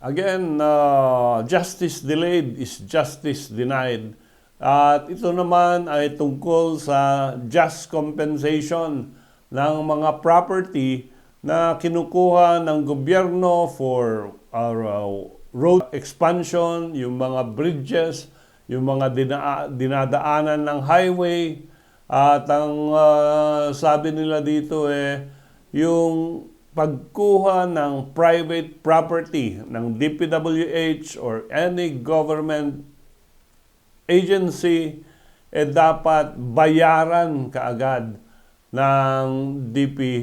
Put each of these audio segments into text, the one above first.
again, uh, justice delayed is justice denied. At ito naman ay tungkol sa just compensation ng mga property na kinukuha ng gobyerno for uh, road expansion, yung mga bridges, yung mga dina- dinadaanan ng highway, at ang uh, sabi nila dito eh, yung pagkuha ng private property ng DPWH or any government agency eh dapat bayaran kaagad ng DPWH.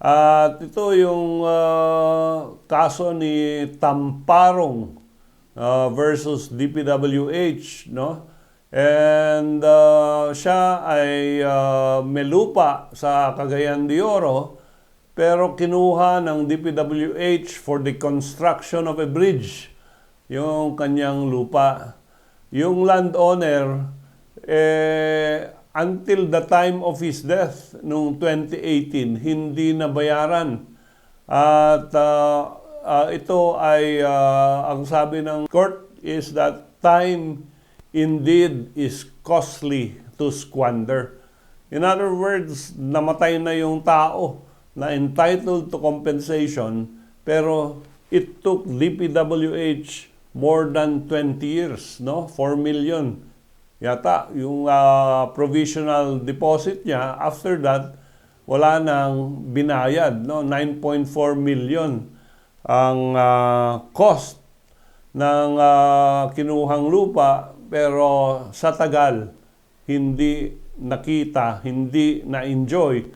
At ito yung uh, kaso ni Tamparong uh, versus DPWH, no? And uh, siya ay uh, may lupa sa Cagayan de Oro pero kinuha ng DPWH for the construction of a bridge yung kanyang lupa. Yung landowner, eh, until the time of his death, noong 2018, hindi nabayaran. At uh, uh, ito ay, uh, ang sabi ng court is that time indeed is costly to squander. In other words, namatay na yung tao na entitled to compensation pero it took DPWH more than 20 years, no? 4 million. Yata, yung ah, provisional deposit niya, after that, wala nang binayad, no? 9.4 million ang ah, cost ng ah, kinuhang lupa, pero sa tagal, hindi nakita, hindi na-enjoy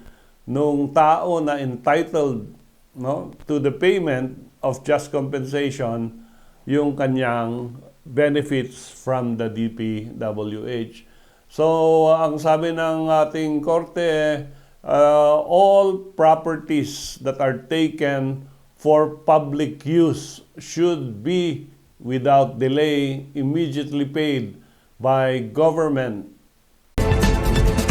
nung tao na entitled no, to the payment of just compensation yung kanyang benefits from the DPWH. So, ang sabi ng ating korte, uh, all properties that are taken for public use should be without delay immediately paid by government